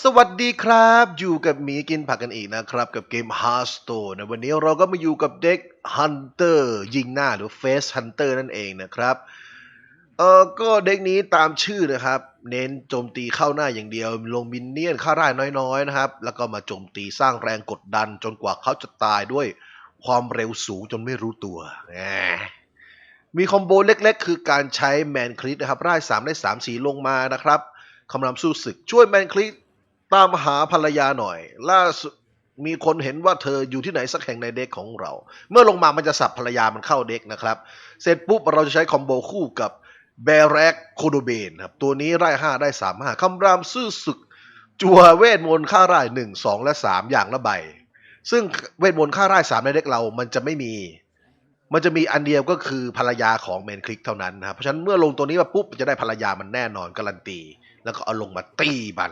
สวัสดีครับ อยู่กับหมีกินผักกันอีกนะครับ กับเกม h a r t s t o n e นะวันนี้เราก็มาอยู่กับเด็ก Hunter ยิงหน้าหรือ Face Hunter นั่นเองนะครับเออก็เด็กนี้ตามชื่อนะครับ เน้นโจมตีเข้าหน้าอย่างเดียว ลงมินเนี่ยนค่าร่ายน้อยๆนะครับ แล้วก็มาโจมตีสร้างแรงกดดัน จนกว่าเขาจะตายด้วยความเร็วสูงจนไม่รู้ตัวมีคอมโบเล็กๆ คือการใช้แมนคลิปนะครับร่าย3ได้3สีลงมานะครับคำรามสู้ศึกช่วยแมนคลิป ตามหาภรรยาหน่อย ล่าสุดมีคนเห็นว่าเธออยู่ที่ไหนสักแห่งในเด็กของเรา เมื่อลงมามันจะสับภรรยามันเข้าเด็กนะครับ เสร็จปุ๊บเราจะใช้คอมโบคู่กับแบแรกโคโดเบนครับตัวนี้ไร่ห้าได้สามห้าคำรามซื่อศึก จัวเวทมนต์ค่าร่ายหนึ่งสองและสามอย่างละใบ ซึ่งเวทมนต์ค่าร่ายสามในเด็กเรามันจะไม่มี มันจะมีอันเดียวก็คือภรรยาของเมนคลิกเท่านั้นนะครับเพราะฉะนั้นเมื่อลงตัวนี้มาปุ๊บจะได้ภรรยามันแน่นอนการันตี แล้วก็เอาลงมาตีบัน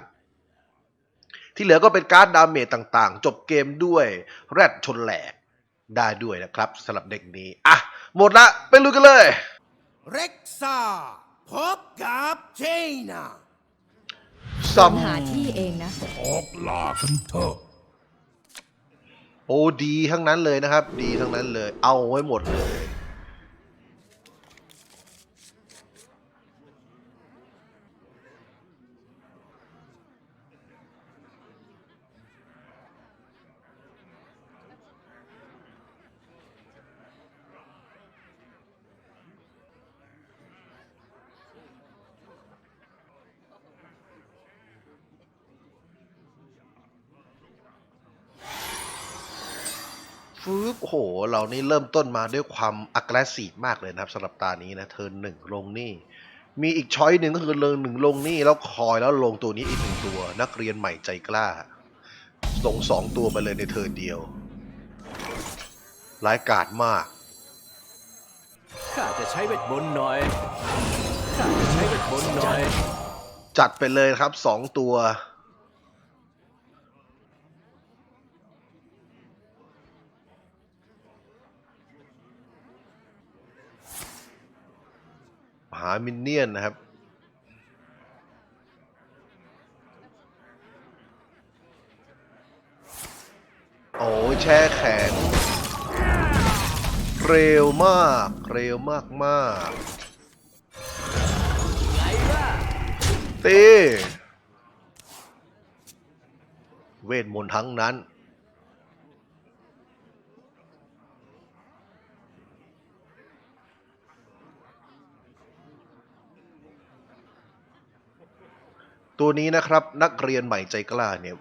ที่เหลือก็เป็นการ์ดดาเมจต่างๆ จบเกมด้วยแรดชนแหลกได้ด้วยนะครับสำหรับเด็กนี้ อะ หมดละ ไปลุยกันเลยเร็กซ่าพบกับเจน่าซัมหาที่เองนะออกล่ากันเถอะโอ้ดีทั้งนั้นเลยนะครับ ดีทั้งนั้นเลย เอาไว้หมดเลย ฟืบโอ้โห เรานี่เริ่มต้นมาด้วยความอัก r e s s i v e มากเลยนะครับสำหรับตานี้นะ เทิร์นหนึ่งลงนี่ มีอีกช้อยหนึ่งก็คือเลิงหนึ่งลงนี่ แล้วคอยแล้วลงตัวนี้อีกหนึ่งตัว นักเรียนใหม่ใจกล้า ลงสองตัวไปเลยในเทิร์นเดียว ร้ายกาจมาก ข้าจะใช้เวทมนต์หน่อย ข้าจะใช้เวทมนต์หน่อย จัดไปเลยครับสองตัว หามินเนี่ยนนะครับ โอ้ยแช่แข็งเร็วมาก เร็วมากมากตีเวทมนต์ทั้งนั้น ตัวนี้นะครับนักเรียนใหม่ใจกล้าเนี่ย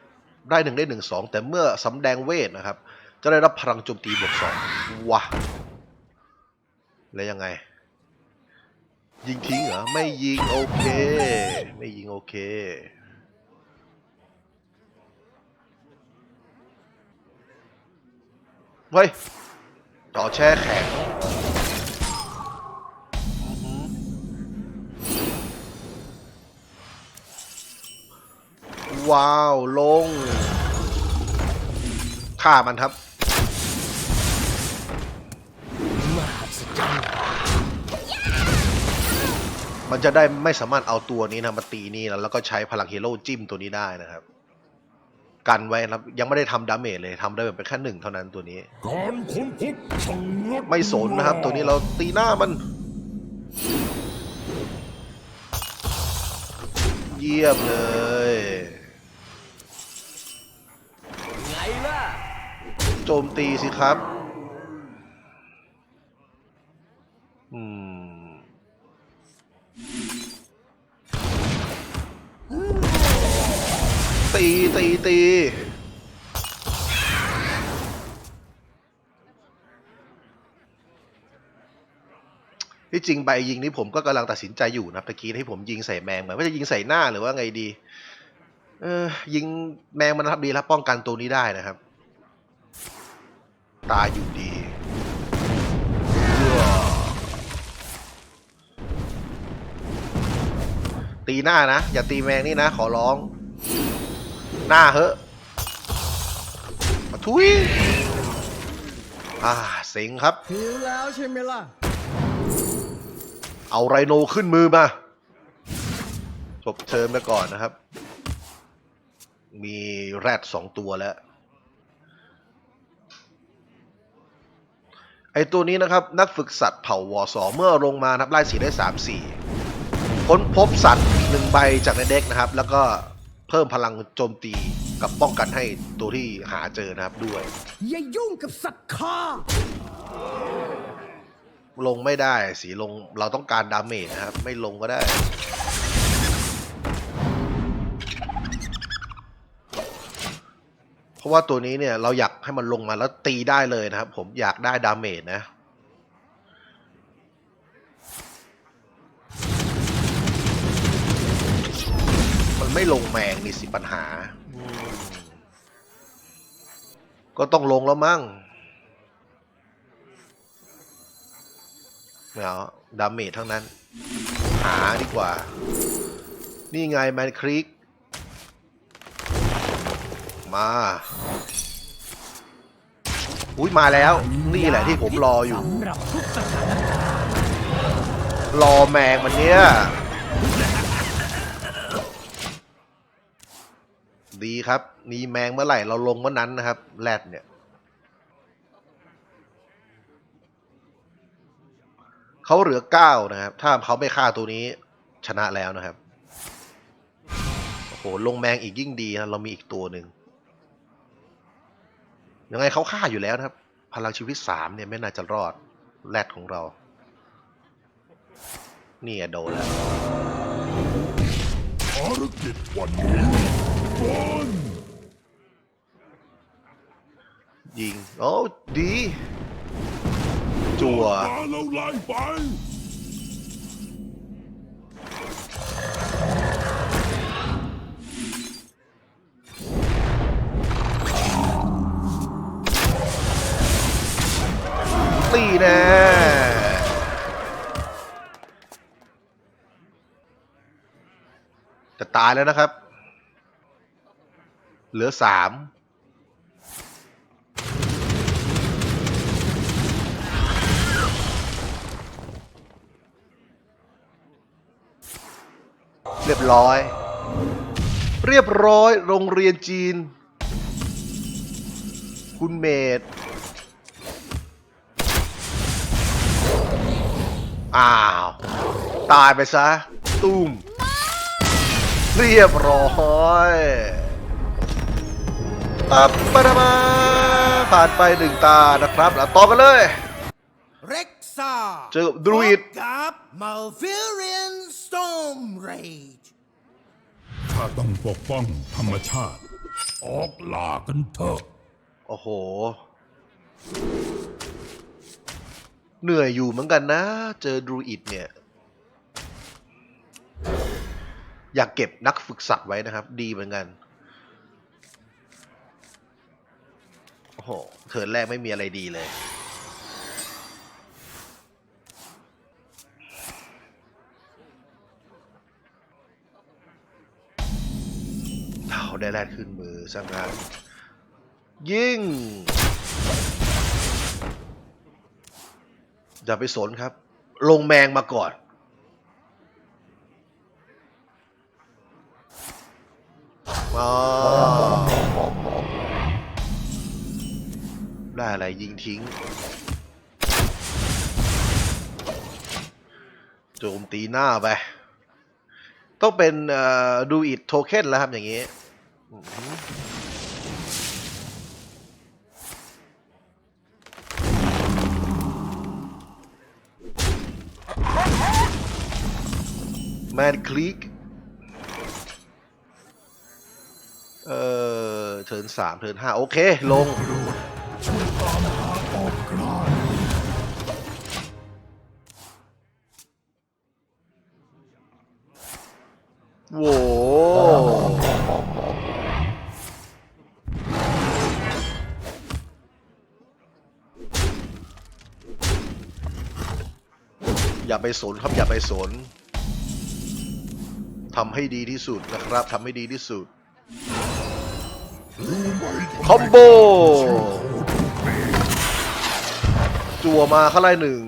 ได้หนึ่งได้หนึ่งสองแต่เมื่อสำแดงเวทนะครับ จะได้รับพลังโจมตีบวกสองวะแล้วยังไง ยิงทิ้งเหรอ ไม่ยิงโอเค ไม่ยิงโอเค เฮ้ยต่อแช่แข็ง ว้าว ลง ฆ่ามันครับ มันจะได้ไม่สามารถเอาตัวนี้นะมาตีนี่นะแล้วก็ใช้พลังฮีโร่จิ้มตัวนี้ได้นะครับ กันไว้นะครับ ยังไม่ได้ทำดาเมจเลยทำได้แบบเป็นแค่หนึ่งเท่านั้นตัวนี้ การค้นพบช่างไม่สนนะครับ ตัวนี้เราตีหน้ามันเยี่ยมเลย โจมตีสิครับ อืม ตี ตี ตี ที่จริงใบยิงนี้ผมก็กำลังตัดสินใจอยู่นะตะกี้ที่ผมยิงใส่แมงเหมือนว่าจะยิงใส่หน้าหรือว่าไงดี เออยิงแมงมันรับดีแล้วป้องกันตัวนี้ได้นะครับ ตายอยู่ดีเอื้อตีหน้านะ อย่าตีแมงนี่นะ ขอร้อง หน้าเหอะมาทุยอ่าเซ็งครับ หิวแล้วใช่ไหมล่ะ เอาไรโนขึ้นมือมาจบเทิร์นไปก่อนนะครับ มีแรดสองตัวแล้ว ไอตัวนี้นะครับนักฝึกสัตว์เผ่าวอสอเมื่อลงมานับไล่สีได้สามสี่ค้นพบสัตว์หนึ่งใบจากในเด็กนะครับ แล้วก็เพิ่มพลังโจมตีกับป้องกันให้ตัวที่หาเจอนะครับด้วย อย่ายุ่งกับสัตว์ข้าลงไม่ได้สีลงเราต้องการดาเมจนะครับ ไม่ลงก็ได้ เพราะว่าตัวนี้เนี่ยเราอยากให้มันลงมาแล้วตีได้เลยนะครับผมอยากได้ดาเมจนะมันไม่ลงแมงนี่สิปัญหา ก็ต้องลงแล้วมั้งไม่เอาดาเมจทั้งนั้น หาดีกว่า นี่ไงแมนคริก มา อุ้ยมาแล้ว นี่แหละที่ผมรออยู่สำหรับทุกสถานการณ์รอแมงมันเนี้ยดีครับ มีแมงเมื่อไหร่เราลงเมื่อนั้นนะครับ แรดเนี่ย เขาเหลือเก้านะครับ ถ้าเขาไม่ฆ่าตัวนี้ชนะแล้วนะครับ โอ้โห ลงแมงอีกยิ่งดีนะเรามีอีกตัวหนึ่ง ยังไงเขาฆ่าอยู่แล้วนะครับ พลังชีวิตสามเนี่ยไม่น่าจะรอดแรดของเรา นี่ไงโดนแล้วภารกิจวันนี้บอลยิง โอ้ดี จัวมาไล่ไป ตีแน่จะตายแล้วนะครับ เหลือสามเรียบร้อย เรียบร้อยโรงเรียนจีน คุณเมด อ้าว ตายไปซะ ตุ้ม เรียบร้อยตับปะระมาผ่านไปหนึ่งตานะครับแล้วต่อกันเลยเร็กซ่าเจอกับดรูอิดพบกับมาฟิเรียนสตอมเรจข้าต้องปกป้องธรรมชาติ ออกล่ากันเถอะ โอ้โห เหนื่อยอยู่เหมือนกันนะ เจอดรูอิดเนี่ย อยากเก็บนักฝึกสัตว์ไว้นะครับ ดีเหมือนกัน โอ้โหเทิร์นแรกไม่มีอะไรดีเลย เอาได้แรกขึ้นมือสักงาน ยิง อย่าไปสนครับ ลงแมงมาก่อน ได้อะไรยิงทิ้ง โจมตีหน้าไป ต้องเป็นดูอิดโทเค็นแล้วครับอย่างนี้ แมนคลิกเอ่อเทินสามเทินห้าโอเค ลง ช่วยตามหาออกกลายโว้อย่าไปสนครับ อย่าไปสน ทำให้ดีที่สุดนะครับทำให้ดีที่สุดรู้ไหมทำไมคอมโบจัวมาข้าไรหนึ่ง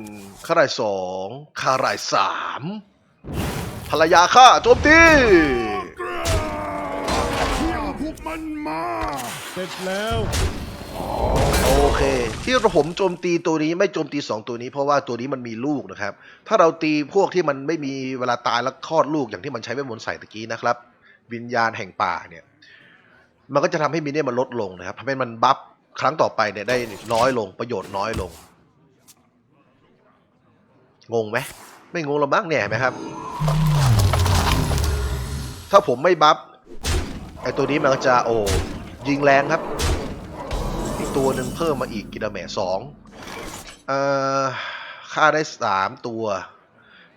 ข้าไรสองข้าไรสามภรรยาข้าโจมตีเที่ยวพววกมันมาเสร็จแล้ว โอเค ที่ผมโจมตีตัวนี้ไม่โจมตีสองตัวนี้ เพราะว่าตัวนี้มันมีลูกนะครับ ถ้าเราตีพวกที่มันไม่มีเวลาตายแล้วคลอดลูกอย่างที่มันใช้เวทมนต์ใส่ตะกี้นะครับ วิญญาณแห่งป่าเนี่ยมันก็จะทำให้มินเนี่ยมันลดลงนะครับทำให้มันบัฟครั้งต่อไปเนี่ยได้น้อยลงประโยชน์น้อยลง งงไหมไม่งงหรอกมั้งเนี่ยไหมครับ ถ้าผมไม่บัฟไอตัวนี้มันก็จะโอ้ยิงแรงครับ ตัวหนึ่งเพิ่มมาอีกกิโลเมตรสองเอ่อฆ่าได้สามตัว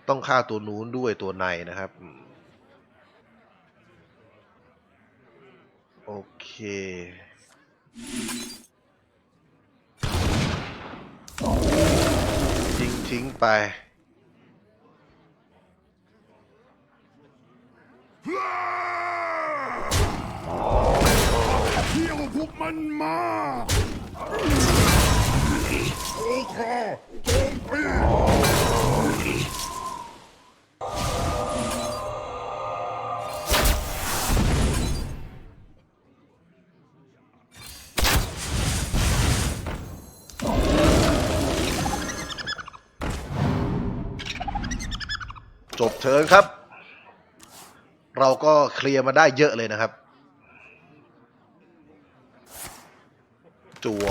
ต้องฆ่าตัวนู้นด้วยตัวในนะครับ โอเคทิ้งทิ้งไป มันมาโอ้คราโจมตีจบเทิร์นครับ เราก็เคลียร์มาได้เยอะเลยนะครับ จัว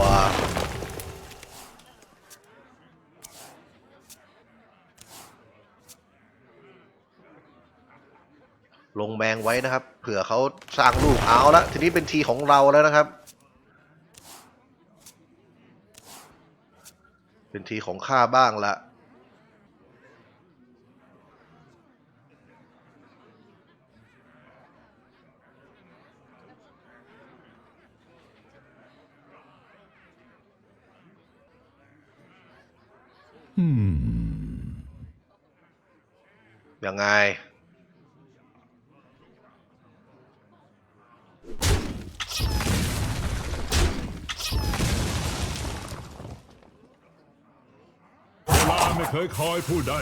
ลงแมงไว้นะครับ เผื่อเขาสร้างลูกเอาละทีนี้เป็นทีของเราแล้วนะครับ เป็นทีของข้าบ้างละ ไง เวลาไม่เคยคอยผู้ใด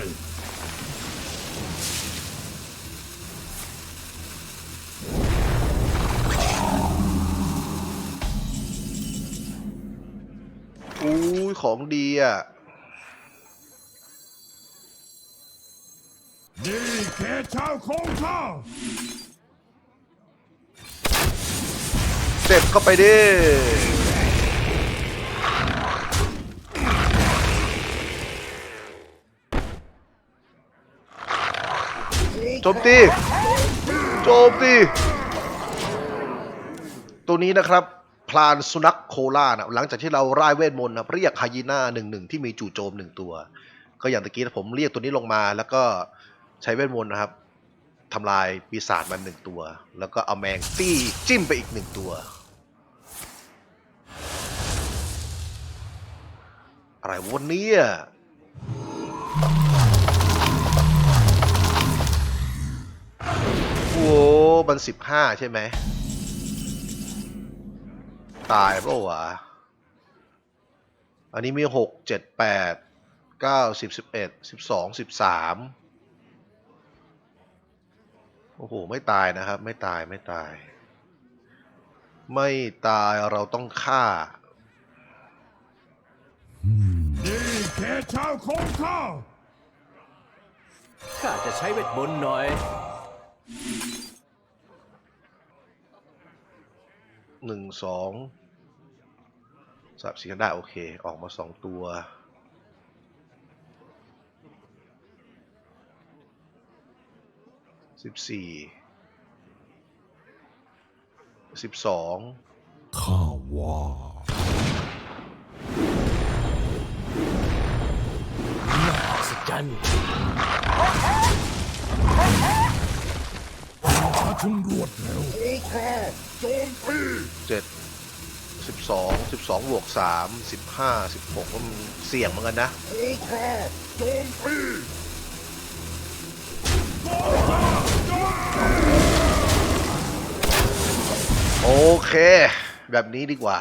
อุ้ยของดีอะ นี่แค่ชาวของข้าเจ็บเข้าไปดิโจมตีโจมตีตัวนี้นะครับพลานสุนัขโคล่านะหลังจากที่เราร่ายเวทมนต์นะเรียกไฮยีน่าหนึ่งหนึ่งที่มีจู่โจมหนึ่งตัว ก็อย่างตะกี้ผมเรียกตัวนี้ลงมาแล้วก็ ใช้เวทมนต์นะครับทำลายปีศาจมันหนึ่งตัว แล้วก็เอาแมงตี้จิ้มไปอีกหนึ่งตัว อะไรวะเนี่ยโอ้มันสิบห้าใช่ไหม ตายเปล่าวะ อันนี้มีหกเจ็ดแปดเก้าสิบสิบเอ็ดสิบสองสิบสาม อ้โห ไม่ตายนะครับ ไม่ตายไม่ตาย ไม่ตายเราต้องฆ่านี่แค่ชาวของข้าข้าจะใช้เวทมนต์หน่อย หนึ่งสองสับสีกันได้โอเค ออกมาสองตัว สิบสี่สิบสองข้าว่าสจันถ้าถึงรวดเร็วโอ้คราโจมตีเจ็ดสิบสองสิบสองบวกสามสิบห้าสิบหกก็มันเสี่ยงเหมือนกันนะโอ้คราโจมตี โอเค แบบนี้ดีกว่า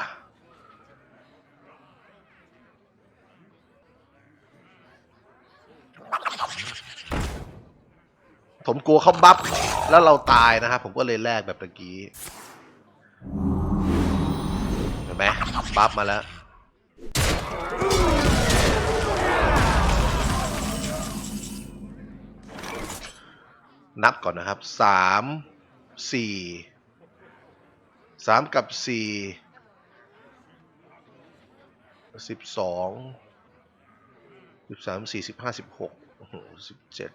ผมกลัวเขาบัฟแล้วเราตายนะครับ ผมก็เลยแลกแบบตะกี้ เห็นไหมบัฟมาแล้วนับก่อนนะครับสามสี่ สามกับสี่สิบสองสิบสามสี่สิบห้าสิบหกสิบเจ็ด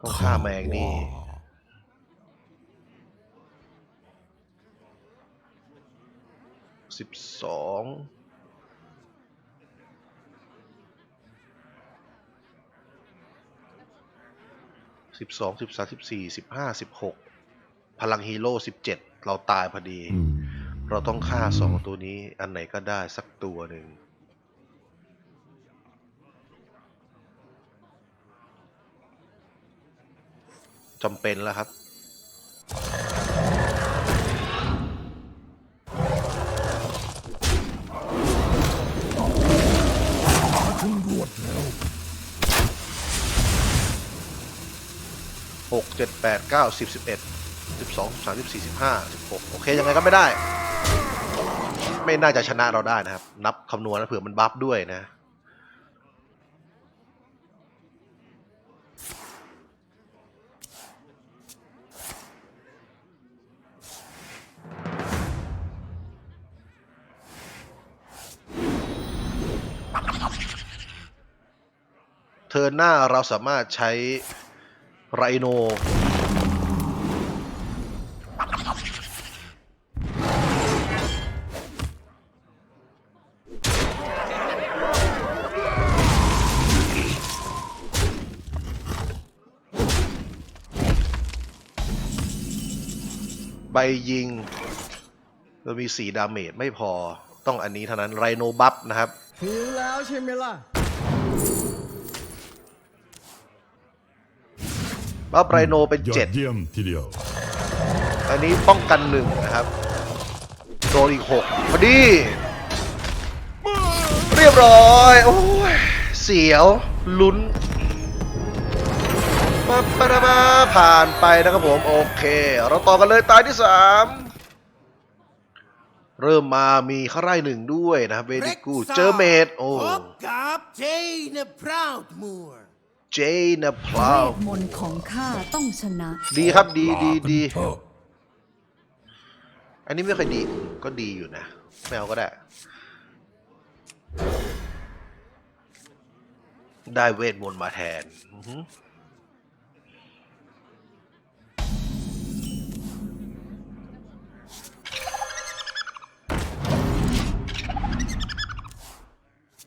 ต้องฆ่าแมงนี่สิบสองสิบสองสิบสามสิบสี่สิบห้าสิบหก พลังฮีโร่สิบเจ็ดเราตายพอดี เราต้องฆ่าสองตัวนี้ อันไหนก็ได้สักตัวหนึ่งจำเป็นแล้วครับหกเจ็ดแปดเก้าสิบสิบเอ็ด สิบสองสามสิบสี่สิบห้าสิบหกโอเคยังไงก็ไม่ได้ ไม่น่าจะชนะเราได้นะครับ นับคำนวณนะเผื่อมันบัฟด้วยนะเทิร์นหน้าเราสามารถใช้ไรโน ยิง เรามีสีดาเมจไม่พอต้องอันนี้เท่านั้นไรโนบัฟนะครับหิวแล้วใช่ไหมล่ะบัฟไรโนเป็นยอเจ็ดดเยี่ยมทีเดียว อันนี้ป้องกันหนึ่งนะครับโดนอีกหกพอดี เรียบร้อย โอ้ยเสียวลุ้น มาปะระมาผ่านไปนะครับผม โอเค เราต่อกันเลยตายที่สามเริ่มมามีข้าไร่หนึ่งด้วยนะครับเวดิกูเจอเมดโอ้กับเจนพราวด์มัวร์เจนพลาเววทมนของข้าต้องชนะ ดีครับดีดีดีอะอันนี้ไม่ค่อยดีก็ดีอยู่นะไม่เอาก็ได้ ได้เวทมนต์มาแทน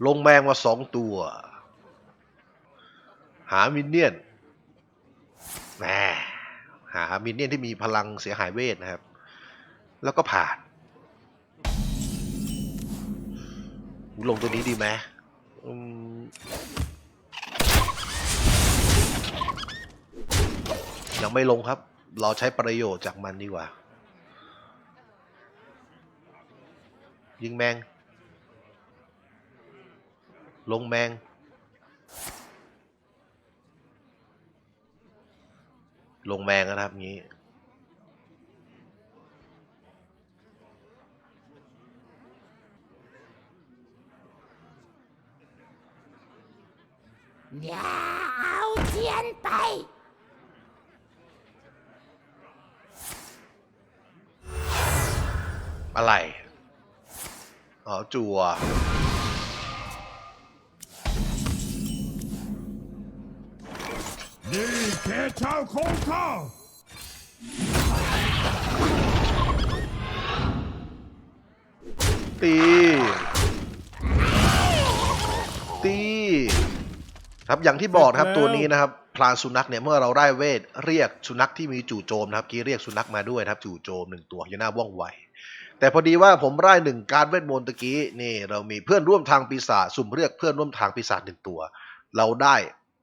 ลงแมงมาสองตัว หามินเนี่ยนแหมหามินเนี่ยนที่มีพลังเสียหายเวทนะครับ แล้วก็ผ่าน ลงตัวนี้ดีไหมอืมยังไม่ลงครับ เราใช้ประโยชน์จากมันดีกว่า ยิงแมง ลงแมง ลงแมงนะครับงี้ อย่าเอาเทียนไป อะไร อ๋อจัว นี่แค่ชาวของข้าตี ตี ครับอย่างที่บอกนะครับเสร็จแล้วตัวนี้นะครับพลานสุนัขเนี่ยเมื่อเราได้เวทเรียกสุนัขที่มีจู่โจมนะครับกี้เรียกสุนัขมาด้วยนะครับจู่โจมหนึ่งตัวอยู่หน้าว่องไวแต่พอดีว่าผมไล่หนึ่งการดเวทมนต์ตะกี้นี่เรามีเพื่อนร่วมทางปีศาจสุ่มเรียกเพื่อนร่วมทางปีศาจหนึ่งตัว เราได้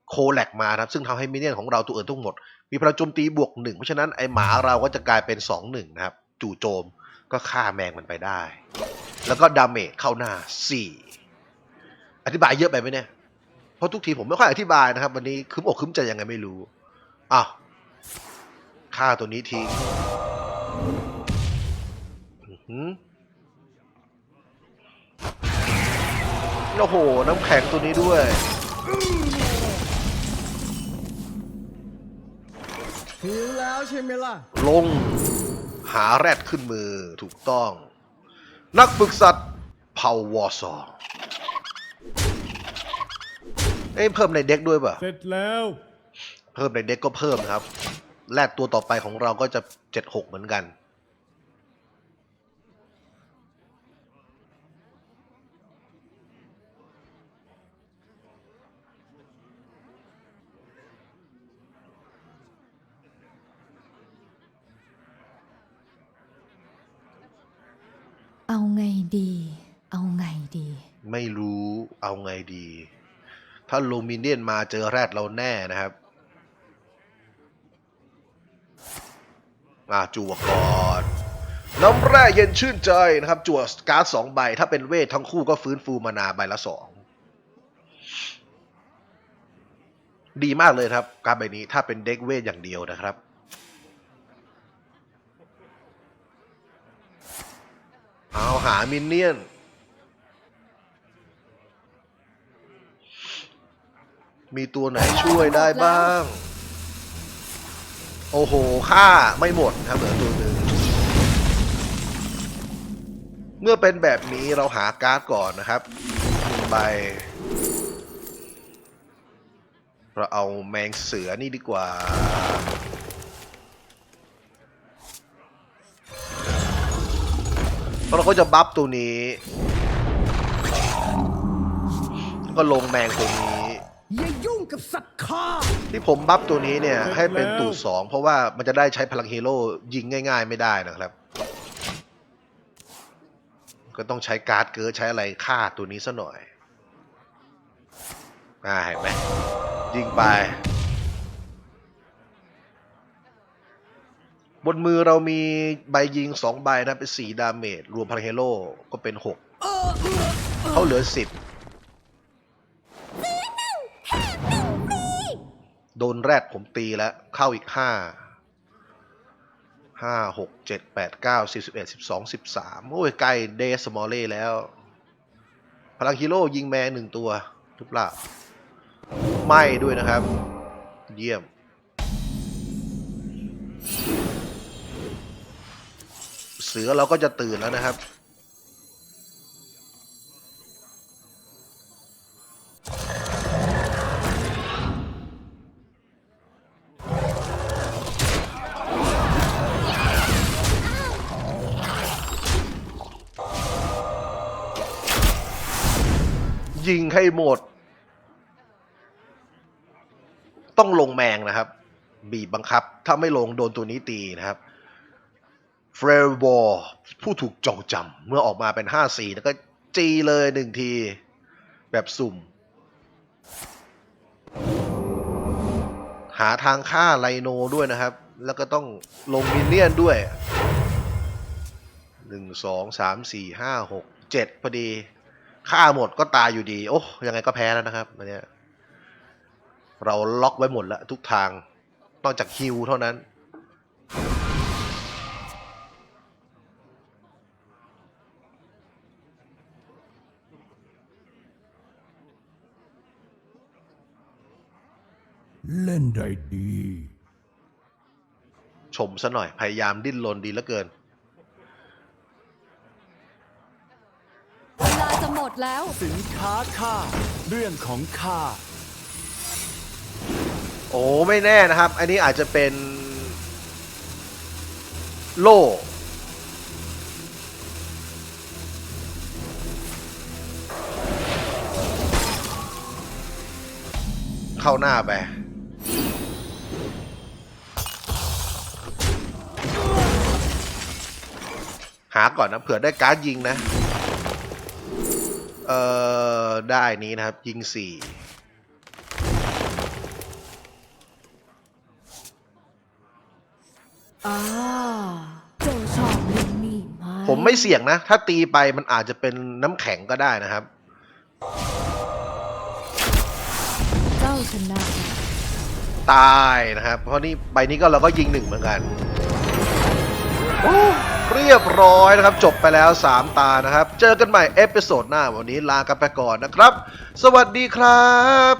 โคแลกมาครับซึ่งทำให้มินเนี่ยนของเราตัวอื่นทั้งหมด มีพลังโจมตีบวกหนึ่งเพราะฉะนั้นไอหมาเราก็จะกลายเป็นสองหนึ่งนะครับ จู่โจมก็ฆ่าแมงมันไปได้ แล้วก็ดาเมจเข้าหน้าสี่อธิบายเยอะไปไหมเนี่ยเพราะทุกทีผมไม่ค่อยอธิบายนะครับ วันนี้คืมอกคืมใจยังไงไม่รู้อ้าวฆ่าตัวนี้ทิ้งหืมโอ้โห น้ำแข็งตัวนี้ด้วย หิวแล้วใช่ไหมล่ะ ลง หาแรดขึ้นมือถูกต้อง นักฝึกสัตว์เผ่าวอร์ซอเอ้ยเพิ่มในเด็กด้วยป่ะ เสร็จแล้ว เพิ่มในเด็กก็เพิ่มนะครับ แรดตัวต่อไปของเราก็จะ76เหมือนกัน เอาไงดี เอาไงดี ไม่รู้เอาไงดี ถ้าลูมิเนียนมาเจอแรดเราแน่นะครับอ่าจั่วก่อนน้ำแร่เย็นชื่นใจนะครับ จั่วการ์ดสองใบ ถ้าเป็นเวททั้งคู่ก็ฟื้นฟูมานาใบละสองดีมากเลยครับ การใบนี้ถ้าเป็นเด็กเวทอย่างเดียวนะครับ เอาหามินเนี่ยน มีตัวไหนช่วยได้บ้าง โอ้โหค่าไม่หมดครับเหลือตัวหนึ่งเมื่อเป็นแบบนี้เราหาการ์ดก่อนนะครับหนึ่งใบเราเอาแมงเสือนี่ดีกว่า เราก็จะบัฟตัวนี้ก็ลงแมงตัวนี้ อย่ายุ่งกับสัตว์ข้าที่ผมบัฟตัวนี้เนี่ยให้เป็นแล้วตูดสองเพราะว่ามันจะได้ใช้พลังฮีโร่ยิงง่าย ๆ ไม่ได้นะครับ ก็ต้องใช้การ์ดเกิร์ใช้อะไรฆ่าตัวนี้ซะหน่อยอ่าเห็นไหมยิงไป บนมือเรามีใบยิงสองใบนะเป็นสี่ดาเมจรวมพลังฮีโร่ก็เป็นหกเขาเหลือสิบโดนแรดผมตีแล้ว เข้าอีกห้าห้าหกเจ็ดแปดเก้าสิบสิบเอ็ดสิบสองสิบสามโอ้ยใกล้เดสมอลเล่แล้ว พลังฮีโร่ยิงแมงหนึ่งตัวทุกเปล่าไม่ด้วยนะครับ เยี่ยม สือเราก็จะตื่นแล้วนะครับ ยิงให้หมด ต้องลงแมงนะครับ บีบบังคับ ถ้าไม่ลงโดนตัวนี้ตีนะครับ เฟรบอร์ผู้ถูกจองจำเมื่อออกมาเป็น 5-4 แล้วก็จีเลยหนึ่งที แบบสุ่ม หาทางฆ่าไลโนด้วยนะครับ แล้วก็ต้องลงมินเนี่ยนด้วยหนึ่งสองสามสี่ห้าหกเจ็ดพอดีฆ่าหมดก็ตายอยู่ดี โอ้ยังไงก็แพ้แล้วนะครับอันเนี้ยเราล็อกไว้หมดแล้วทุกทางนอกจากฮิวเท่านั้น เล่นได้ดี ชมซะหน่อยพยายามดิ้นรนดีเหลือเกิน เวลาจะหมดแล้ว สินค้าข้าเรื่องของข้าโอ้ไม่แน่นะครับ อันนี้อาจจะเป็น โล่ เข้าหน้าไป หาก่อนนะเผื่อได้การ์ดยิงนะ เอ่อ ได้นี้นะครับ ยิงสี่อ่าเจ้าชอบเล่นนี่ไหมผมไม่เสี่ยงนะ ถ้าตีไปมันอาจจะเป็นน้ำแข็งก็ได้นะครับ เจ้าชนะตายนะครับ เพราะนี่ใบนี้ก็เราก็ยิงหนึ่งเหมือนกันโอ้ เรียบร้อยนะครับ จบไปแล้ว 3 ตานะครับ เจอกันใหม่เอพิโซดหน้าวันนี้ลากันไปก่อนนะครับ สวัสดีครับ